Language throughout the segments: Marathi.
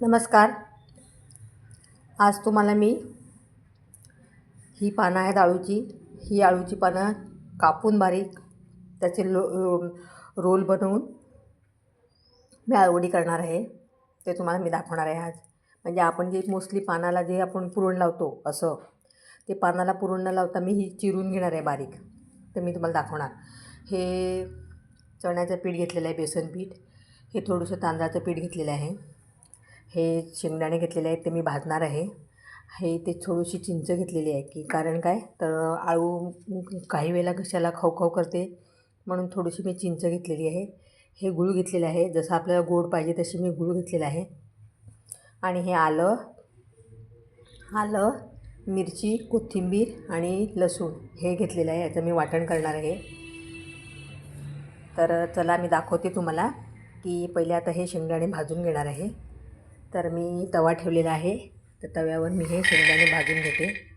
नमस्कार. आज तुम्हाला मी ही पानं आहेत आळूची. ही आळूची पानं कापून बारीक त्याचे लो रोल बनवून मी आळवडी करणार आहे. ते तुम्हाला मी दाखवणार आहे आज. म्हणजे आपण जे मोस्टली पानाला जे आपण पुरण लावतो असं ते पानाला पुरण न लावता मी ही चिरून घेणार आहे बारीक. तर मी तुम्हाला दाखवणार. हे चण्याचं पीठ घेतलेलं आहे बेसन पीठ. हे थोडंसं तांदळाचं पीठ घेतलेलं आहे. हे शेंगदाणे घेतलेले आहेत ते मी भाजणार आहे. हे ते थोडीशी चिंच घेतलेली आहे की कारण काय? तर आळू काही वेळेला घशाला खाऊ खाऊ करते म्हणून थोडीशी मी चिंच घेतलेली आहे. हे गूळ घेतलेलं आहे. जसं आपल्याला गोड पाहिजे तशी मी गूळ घेतलेला आहे. आणि हे आलं आलं मिरची कोथिंबीर आणि लसूण हे घेतलेलं आहे. याचं मी वाटण करणार आहे. तर चला मी दाखवते तुम्हाला की पहिले आता हे शेंगदाणे भाजून घेणार आहे. तर मी तवा ठेवलेला आहे. तर तव्यावर मी हे शेंगदाणे भाजून घेते.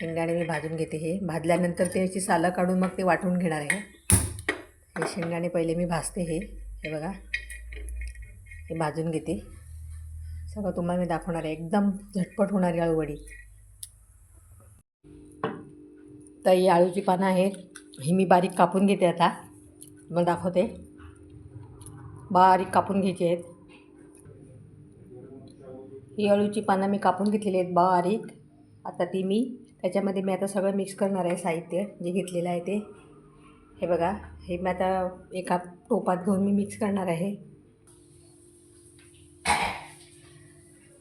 शेंगदाणे मी भाजून घेते हे. भाजल्यानंतर त्याची सालं काढून मग ते वाटून घेणार आहे. हे शेंगदाणे पहिले मी भाजते हे. हे बघा. हे भाजून घेते. सगळं तुम्हाला मी दाखवणार आहे. एकदम झटपट होणारी आळूवडी तर ही आळूची पानं आहेत. ही मी बारीक कापून घेते आता. मग दाखवते. बारीक कापून घ्यायची आहेत. ही अळूची पानं मी कापून घेतलेली आहेत बारीक. आता ती मी त्याच्यामध्ये मी आता सगळं मिक्स करणार आहे साहित्य जे घेतलेलं आहे ते. हे बघा हे मी आता एका टोपात घेऊन मी मिक्स करणार आहे.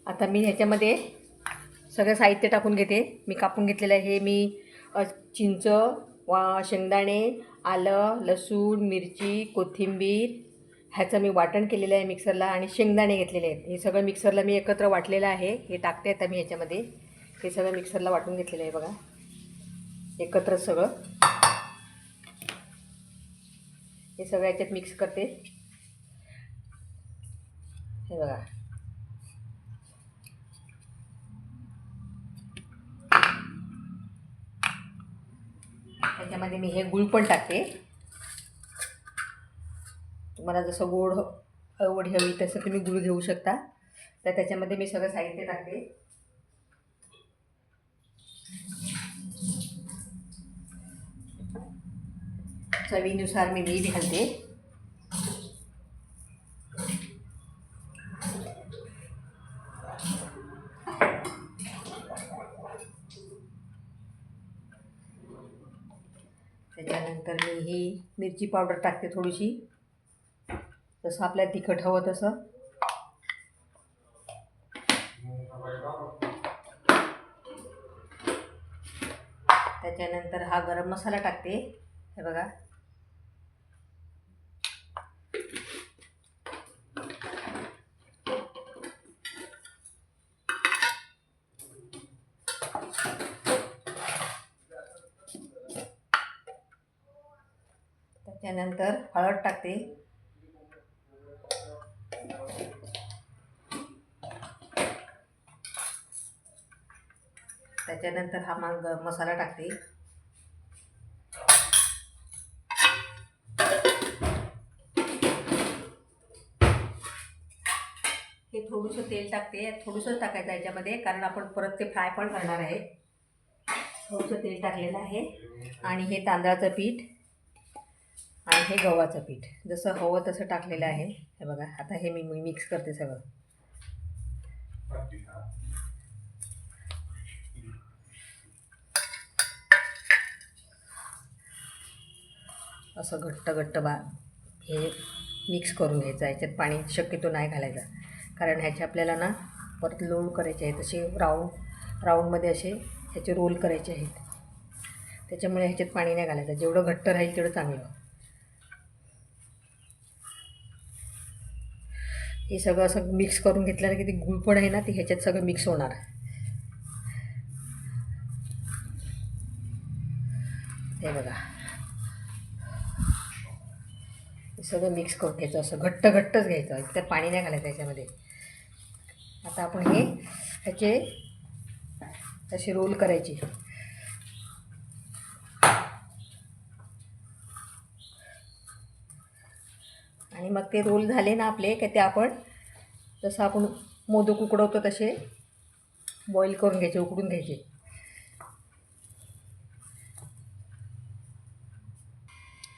आता मी ह्याच्यामध्ये सगळं साहित्य टाकून घेते. मी कापून घेतलेलं आहे हे मी चिंच वा शेंगदाणे आलं लसूण मिरची कोथिंबीर ह्याचं मी वाटण केलेलं आहे मिक्सरला आणि शेंगदाणे घेतलेले आहेत. हे सगळं मिक्सरला मी एकत्र वाटलेलं आहे. हे टाकते आता मी ह्याच्यामध्ये. हे सगळं मिक्सरला वाटून घेतलेलं आहे बघा. एकत्र सगळं. हे सगळं याच्यात मिक्स करते. हे बघा. त्याच्यामध्ये मी हे गुळ पण टाकते. तुम्हाला जसं गोड आवड हवी तसं तुम्ही गुळ घेऊ शकता. तर त्याच्यामध्ये मी सगळं साहित्य टाकते. चवीनुसार मी मीठ घालते. त्याच्यानंतर मी ही मिरची पावडर टाकते थोडीशी. जसं आपल्याला तिखट हवं तसं. त्याच्यानंतर हा गरम मसाला टाकते. हे बघा. त्याच्यानंतर हळद टाकते. त्याच्यानंतर हा मग मसाला टाकते. हे थोडंसं तेल टाकते. थोडंसं टाकायचं याच्यामध्ये कारण आपण परत ते फ्राय पण करणार आहे. थोडंसं तेल टाकलेलं आहे. आणि हे तांदळाचं पीठ आणि हे गव्हाचं पीठ. जसं हवं तसं टाकलेलं आहे. हे बघा आता हे मी मिक्स करते सगळं. असं घट्ट घट्ट बा हे मिक्स करून घ्यायचं. याच्यात पाणी शक्यतो नाही घालायचं. कारण ह्याचे आपल्याला ना परत लोड करायचे आहेत. असे राऊंड राऊंडमध्ये असे ह्याचे रोल करायचे आहेत. त्याच्यामुळे ह्याच्यात पाणी नाही घालायचं. जेवढं घट्ट राहील तेवढं चांगलं. हे सगळं असं मिक्स करून घेतल्यानं की ते गुळ पण आहे ना ते ह्याच्यात सगळं मिक्स होणार. हे बघा हे सगळं मिक्स करून घ्यायचं असं घट्ट घट्टच घ्यायचं तर पाणी नाही घालायचं याच्यामध्ये. आता आपण हे ह्याचे असे रोल करायचे. आणि मग ते रोल झाले ना आपले की ते आपण जसं आपण मोदक उकडवतो तसे बॉईल करून घ्यायचे उकडून घ्यायचे.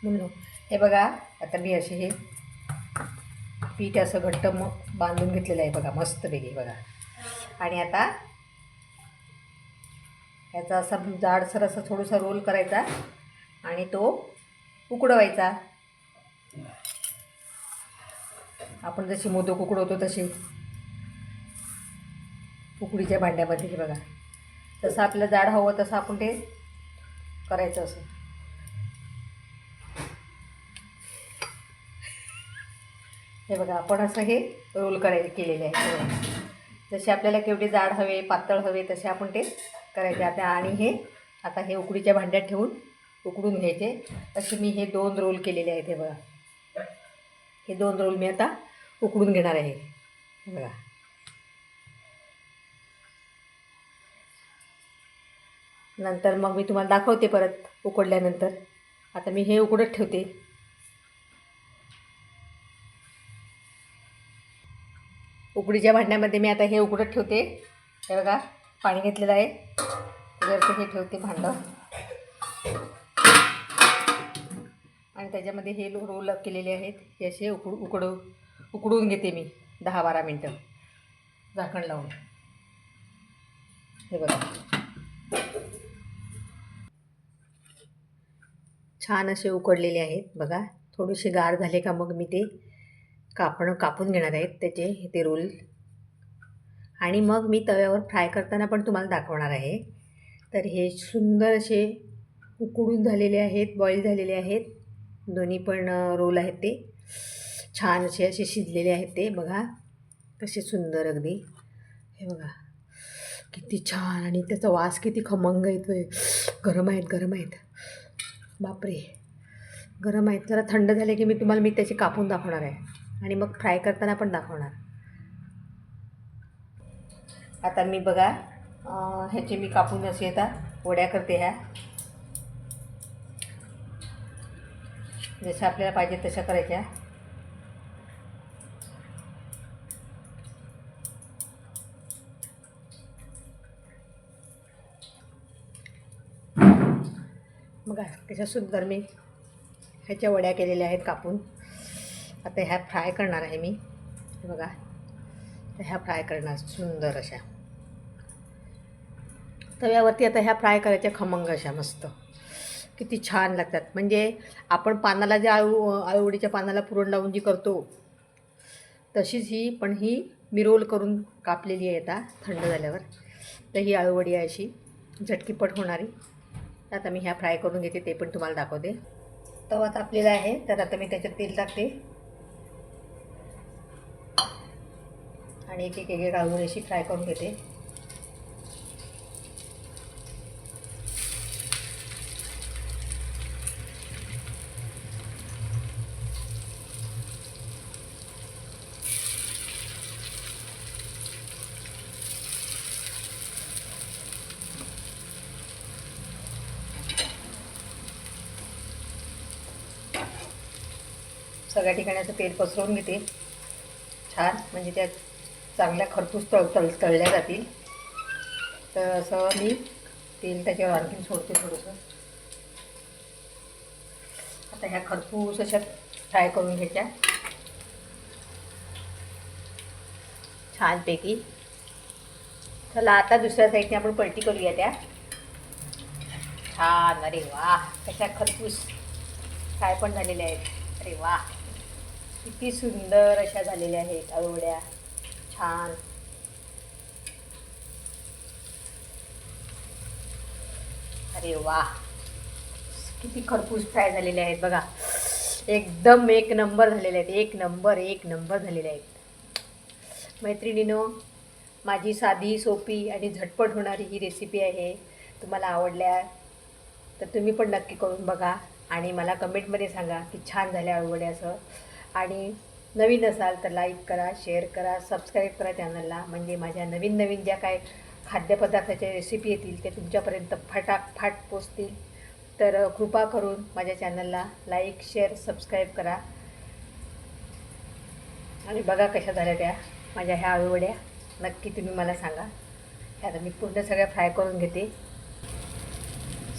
म्हणून हे बघा आता मी असे हे पीठ असं घट्ट मग बांधून घेतलेलं आहे बघा मस्तपैकी बघा. आणि आता याचा असा जाडसर असं थोडासा रोल करायचा आणि तो उकडवायचा. आपण जशी मोदक उकडवतो तशी. उकडीच्या भांड्यामध्ये बघा. जसं आपल्याला जाड हवं तसं आपण ते करायचं असं. हे बघा आपण असं हे रोल करायचे केलेले आहे. जसे आपल्याला केवढे जाड हवे पातळ हवे तसे आपण ते करायचे. आता आणि हे आता हे उकडीच्या भांड्यात ठेवून उकडून घ्यायचे. असे मी हे दोन रोल केलेले आहेत हे बघा. हे दोन रोल मी आता उकडून घेणार आहे. हे बघा. नंतर मग मी तुम्हाला दाखवते परत उकडल्यानंतर. आता मी हे उकडत ठेवते. उकडीच्या भांड्यामध्ये मी आता हे उकडत ठेवते. हे बघा पाणी घेतलेलं आहे. त्याच्यावरती हे ठेवते भांडं. आणि त्याच्यामध्ये हे लो- रोल केलेले आहेत. हे असे उकड उकडू उकडून घेते मी दहा बारा मिनटं. झाकण लावून. हे बघा. छान असे उकडलेले आहेत. बघा थोडेसे गार झाले का मग मी ते कापणं कापून घेणार आहेत त्याचे ते रोल. आणि मग मी तव्यावर फ्राय करताना पण तुम्हाला दाखवणार आहे. तर हे सुंदर असे उकडून झालेले आहेत बॉईल झालेले आहेत. दोन्ही पण रोल आहेत ते. छान असे असे शिजलेले आहेत ते बघा. कसे सुंदर अगदी. हे बघा. किती छान आणि त्याचा वास किती खमंग येतोय. गरम आहेत गरम आहेत. बापरे. गरम आहेत. जरा थंड झाले की मी तुम्हाला मी त्याचे कापून दाखवणार आहे. आणि मग फ्राय करताना पण दाखवणार. आता मी बघा ह्याचे मी कापून असे येतात वड्या करते ह्या. जशा आपल्याला पाहिजे तशा करायच्या. बघा त्याच्यासुद्धा मी ह्याच्या वड्या केलेल्या आहेत कापून. आता ह्या फ्राय करणार आहे मी. हे बघा. तर ह्या फ्राय करणार सुंदर अशा. तव्यावरती आता ह्या फ्राय करायच्या खमंग अशा मस्त. किती छान लागतात. म्हणजे आपण पानाला ज्या आळू आळूवडीच्या पानाला पुरण लावून जी करतो तशीच ही पण ही मी रोल करून कापलेली आहे आता थंड झाल्यावर. तर ही आळूवडी आहे अशी. झटकीपट होणारी. आता मी ह्या फ्राय करून घेते ते पण तुम्हाला दाखवते. तवा तापलेला आहे तर आता मी त्याच्यात तेल टाकते. आणि एक एक एक आळूवडी अशी फ्राय करून घेते. सगळ्या ठिकाणी असं तेल पसरवून घेते. छान. म्हणजे त्यात चांगल्या खरपूस तळ तळ तळल्या जातील. तर असं मी तेल त्याच्यावर आणखीन सोडते थोडंसं. आता ह्या खरपूस अशा फ्राय करून घ्यायच्या. छानपैकी. चला आता दुसऱ्या साईडने आपण पलटी करूया त्या. छान अरे वा कशा खरपूस फ्राय पण झालेल्या आहेत. अरे वा किती सुंदर अशा झालेल्या आहेत अळवड्या छान. अरे वा. किती खरपूस फ्राय झालेले आहेत बघा. एकदम एक नंबर झालेले आहेत. एक नंबर एक नंबर झालेले आहेत. मैत्रिणीनो माझी साधी सोपी आणि झटपट होणारी ही रेसिपी आहे. तुम्हाला आवडल्या तर तुम्ही पण नक्की करून बघा आणि मला कमेंटमध्ये सांगा की छान झाल्या आवडल्या असं. आणि नवीन असाल तर लाईक करा शेअर करा सबस्क्राईब करा चॅनलला म्हणजे माझ्या नवीन नवीन ज्या काय खाद्यपदार्थाच्या रेसिपी येतील ते तुमच्यापर्यंत फटाफट पोचतील. तर कृपा करून माझ्या चॅनलला लाईक शेअर सबस्क्राईब करा. आणि बघा कशा झाल्या त्या माझ्या ह्या आळूवड्या. नक्की तुम्ही मला सांगा. ह्या आता मी पूर्ण सगळ्या फ्राय करून घेते.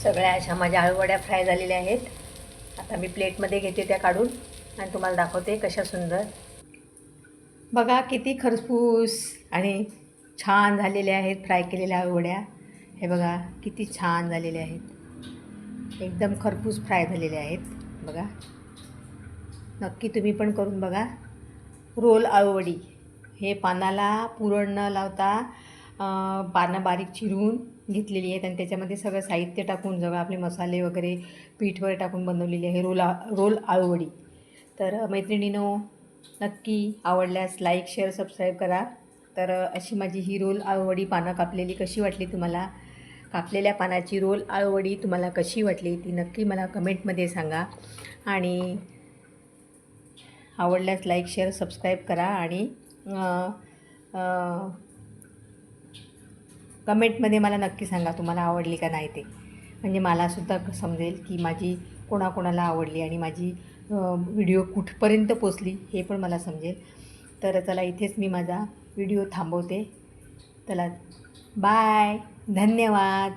सगळ्या अशा माझ्या आळूवड्या फ्राय झालेल्या आहेत. आता मी प्लेटमध्ये घेते त्या काढून. आणि तुम्हाला दाखवते कशा सुंदर. बघा किती खरपूस आणि छान झालेल्या आहेत फ्राय केलेल्या वड्या. हे बघा किती छान झालेल्या आहेत. एकदम खरपूस फ्राय झालेल्या आहेत बघा. नक्की तुम्ही पण करून बघा. रोल आळूवडी. हे पानाला पुरण न लावता पानं बारीक चिरून घेतलेली आहेत आणि त्याच्यामध्ये सगळं साहित्य टाकून सगळं आपले मसाले वगैरे पीठ वगैरे टाकून बनवलेली आहे रोल आ रोल आळूवडी. तर मैत्रिणीनो नक्की आवडल्यास लाईक शेअर सबस्क्राईब करा. तर अशी माझी ही रोल आळूवडी पानं कापलेली कशी वाटली तुम्हाला? कापलेल्या पानाची रोल आळूवडी तुम्हाला कशी वाटली? ती नक्की मला कमेंटमध्ये सांगा. आणि आवडल्यास लाईक शेअर सबस्क्राईब करा आणि कमेंटमध्ये मला नक्की सांगा तुम्हाला आवडली का नाही ते. म्हणजे मलासुद्धा समजेल की माझी कोणाकोणाला आवडली आणि माझी व्हिडिओ कुठपर्यंत पोचली हे पण मला समजेल. तर चला इथेच मी माझा व्हिडिओ थांबवते. चला बाय. धन्यवाद.